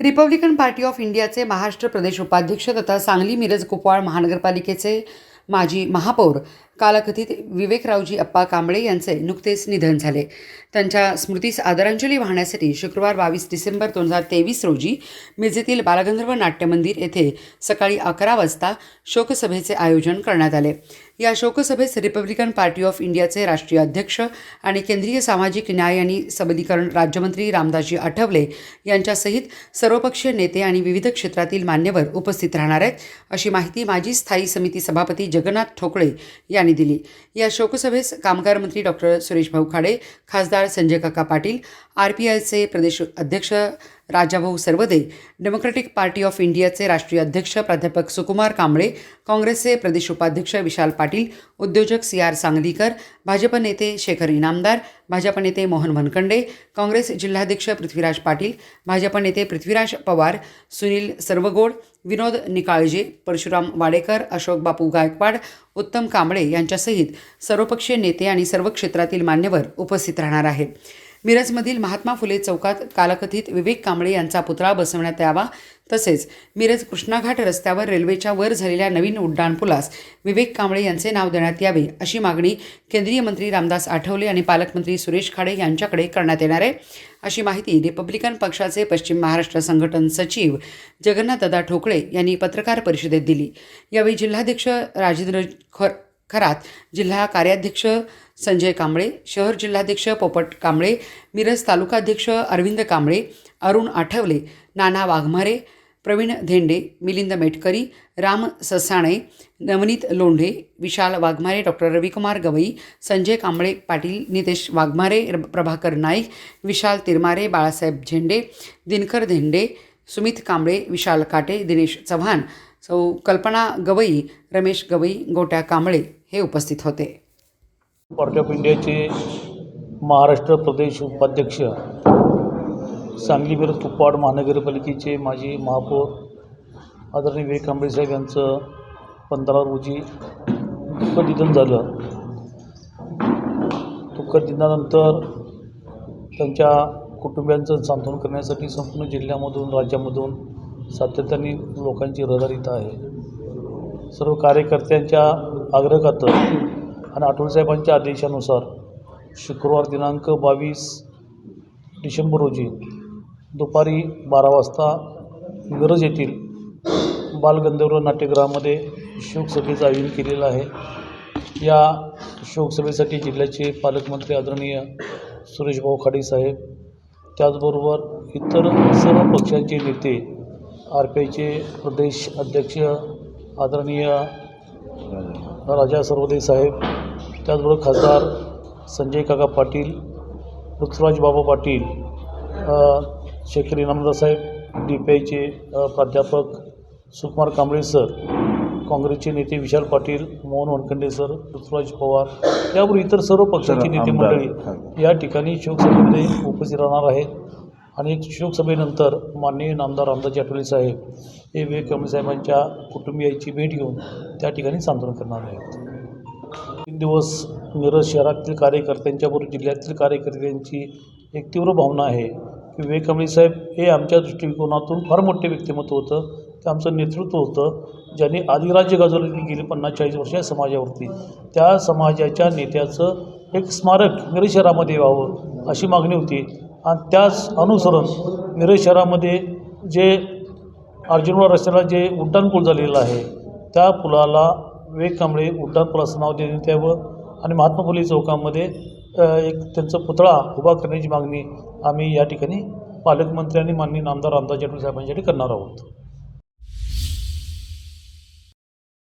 Republican party of इंडियाचे महाराष्ट्र प्रदेश उपाध्यक्ष तथा सांगली मिरज कुपवाड महानगरपालिकेचे माजी महापौर कालकथित विवेकरावजी अप्पा कांबळे यांचे नुकतेच निधन झाले. त्यांच्या स्मृतीस आदरांजली वाहण्यासाठी शुक्रवार बावीस डिसेंबर दोन हजार तेवीस रोजी मिरजेतील बालगंधर्व नाट्यमंदिर येथे सकाळी अकरा वाजता शोकसभेचे आयोजन करण्यात आले. या शोकसभेस रिपब्लिकन पार्टी ऑफ इंडियाचे राष्ट्रीय अध्यक्ष आणि केंद्रीय सामाजिक न्याय आणि सबलीकरण राज्यमंत्री रामदासजी आठवले यांच्यासहित सर्वपक्षीय नेते आणि विविध क्षेत्रातील मान्यवर उपस्थित राहणार आहेत. अशी माहिती माजी स्थायी समिती सभापती जगन्नाथ ठोकळे यांनी दिली. या शोकसभेस कामगार मंत्री डॉक्टर सुरेश भाऊ खाडे खासदार संजय काका पाटील आर पी आयचे प्रदेश अध्यक्ष Rajabhau Sarvade Democratic Party of इंडियाचे राष्ट्रीय अध्यक्ष प्राध्यापक सुकुमार कांबळे काँग्रेसचे प्रदेश उपाध्यक्ष विशाल पाटील उद्योजक सी आर सांगलीकर भाजप नेते शेखर इनामदार भाजप नेते मोहन वनकंडे काँग्रेस जिल्हाध्यक्ष पृथ्वीराज पाटील भाजप नेते पृथ्वीराज पवार सुनील सर्वगोड विनोद निकाळजे परशुराम वाडेकर अशोक बापू गायकवाड उत्तम कांबळे यांच्यासहित सर्वपक्षीय नेते आणि सर्व क्षेत्रातील मान्यवर उपस्थित राहणार आहेत. मिरजमधील महात्मा फुले चौकात कालकथित विवेक कांबळे यांचा पुतळा बसवण्यात यावा. तसेच मिरज कृष्णाघाट रस्त्यावर रेल्वेच्या वर झालेल्या नवीन उड्डाणपुलास विवेक कांबळे यांचे नाव देण्यात यावे अशी मागणी केंद्रीय मंत्री रामदास आठवले आणि पालकमंत्री सुरेश खाडे यांच्याकडे करण्यात येणार आहे. अशी माहिती रिपब्लिकन पक्षाचे पश्चिम महाराष्ट्र संघटन सचिव जगन्नाथदा ठोकळे यांनी पत्रकार परिषदेत दिली. यावेळी जिल्हाध्यक्ष राजेंद्र खर खरात. जिल्हा कार्याध्यक्ष संजय कांबळे शहर जिल्हाध्यक्ष पोपट कांबळे मिरज तालुकाध्यक्ष अरविंद कांबळे अरुण आठवले नाना वाघमारे प्रवीण धेंडे मिलिंद मेटकरी राम ससाणे नवनीत लोंढे विशाल वाघमारे डॉक्टर रविकुमार गवई संजय कांबळे पाटील नितेश वाघमारे र- प्रभाकर नाईक विशाल तिरमारे बाळासाहेब झेंडे दिनकर धेंडे सुमित कांबळे विशाल काटे दिनेश चव्हाण सौ कल्पना गवई रमेश गवई गोट्या कांबळे. हे उपस्थित होते. पार्टी ऑफ इंडियाचे महाराष्ट्र प्रदेश उपाध्यक्ष सांगली मिरज तुप्पाड महानगरपालिकेचे माजी महापौर आदरणीय विवेक कांबळे साहेब यांचं पंधरा रोजी दुःखद निधन झालं. दुःख निधनानंतर त्यांच्या कुटुंबियांचं सांत्वन करण्यासाठी संपूर्ण जिल्ह्यामधून राज्यामधून सातत्याने लोकांची रहदारीत आहे. सर्व कार्यकर्त्यांच्या आग्रहाखातर आणि आठवलेसाहेबांच्या आदेशानुसार शुक्रवार दिनांक बावीस डिसेंबर रोजी दुपारी बारा वाजता मिरज येथील बालगंधर्व नाट्यगृहामध्ये शोकसभेचं आयोजन केलेलं आहे. या शोकसभेसाठी जिल्ह्याचे पालकमंत्री आदरणीय सुरेशभाऊ खाडे साहेब त्याचबरोबर इतर सर्व पक्षांचे नेते आर पी आयचे प्रदेश अध्यक्ष आदरणीय राजा सर्वदे साहेब त्याचबरोबर खासदार संजय काका पाटील पृथ्वीराज बाबा पाटील शेखर इनामदार साहेब डी पी आयचे प्राध्यापक सुकुमार कांबळे सर काँग्रेसचे नेते विशाल पाटील मोहन वनखंडे सर पृथ्वीराज पवार त्याबरोबर इतर सर्व पक्षांची नेते मंडळी या ठिकाणी शोकसभेमध्ये उपस्थित राहणार आहेत. आणि शोकसभेनंतर माननीय नामदार रामदासजी आठवले साहेब हे विवेक कमळे साहेबांच्या कुटुंबियाची भेट घेऊन त्या ठिकाणी सांत्वन करणार आहेत. तीन दिवस मिरज शहरातील कार्यकर्त्यांच्याबरोबर जिल्ह्यातील कार्यकर्त्यांची एक तीव्र भावना आहे की विवेक कमळे साहेब हे आमच्या दृष्टिकोनातून फार मोठे व्यक्तिमत्व होतं. ते आमचं नेतृत्व होतं. ज्यांनी आदिराज्य गाजवले गेले पन्नास चाळीस वर्ष या समाजावरती. त्या समाजाच्या नेत्याचं एक स्मारक मिरज शहरामध्ये व्हावं अशी मागणी होती. आणि त्याच अनुसरून मिरज शहरामध्ये जे अर्जुनवाड रस्त्याला जे उड्डाणपूल झालेलं आहे त्या पुलाला विवेक कांबळे उड्डाण पुलाचं नाव देण्यात यावं आणि महात्मा फुले चौकामध्ये एक त्यांचा पुतळा उभा करण्याची मागणी आम्ही या ठिकाणी पालकमंत्री आणि माननीय नामदार रामदास जेटवे साहेबांसाठी करणार आहोत.